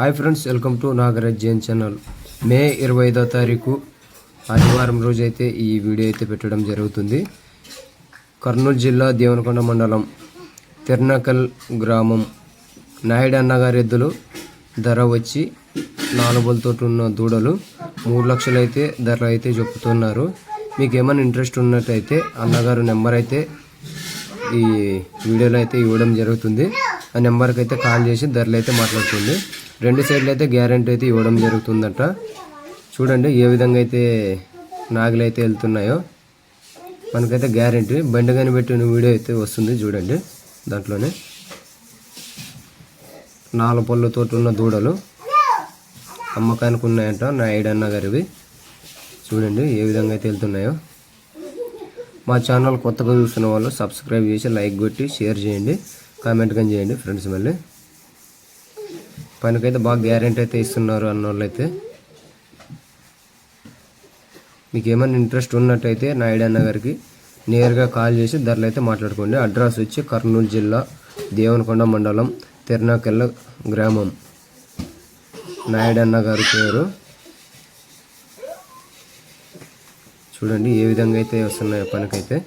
Hi friends welcome to Nagaraj Jain channel. May ఇరవై ఐదో తారీఖు ఆదివారం రోజు అయితే ఈ వీడియో అయితే పెట్టడం జరుగుతుంది. కర్నూలు జిల్లా దేవనకొండ మండలం తిర్నకల్ గ్రామం నాయుడు అన్నగారి ఎద్దులు ధర వచ్చి నాలుగులతో ఉన్న దూడలు మూడు లక్షలు అయితే ధర అయితే చెప్తున్నారు మీకు ఏమైనా ఇంట్రెస్ట్ ఉన్నట్టయితే అన్నగారు నెంబర్ అయితే ఈ వీడియోలో అయితే ఇవ్వడం జరుగుతుంది. ఆ నెంబర్కి అయితే కాల్ చేసి ధరలు అయితే మాట్లాడుతుంది. రెండు సైడ్లు అయితే గ్యారెంటీ అయితే ఇవ్వడం జరుగుతుందట. చూడండి ఏ విధంగా అయితే నాగులు అయితే వెళ్తున్నాయో. మనకైతే గ్యారెంటీ. బండి కానీ పెట్టిన వీడియో అయితే వస్తుంది చూడండి దాంట్లోనే. నాలుగు పళ్ళతో ఉన్న దూడలు అమ్మకానికి ఉన్నాయంట నా ఐడన్న గారివి. చూడండి ఏ విధంగా అయితే వెళ్తున్నాయో. మా ఛానల్ కొత్తగా చూస్తున్న వాళ్ళు సబ్స్క్రైబ్ చేసి లైక్ కొట్టి షేర్ చేయండి. కామెంట్ కానీ చేయండి ఫ్రెండ్స్ మళ్ళీ. పనికైతే బాగా గ్యారెంటీ అయితే ఇస్తున్నారు అన్న వాళ్ళైతే అయితే మీకు ఏమైనా ఇంట్రెస్ట్ ఉన్నట్టయితే నాయుడు అన్న గారికి నేరుగా కాల్ చేసి ధరలు అయితే మాట్లాడుకోండి. అడ్రస్ వచ్చి కర్నూలు జిల్లా దేవనకొండ మండలం తిరునాకెళ్ళ గ్రామం. నాయుడు అన్న గారి పేరు. చూడండి ఏ విధంగా అయితే వస్తున్నాయో పనికైతే.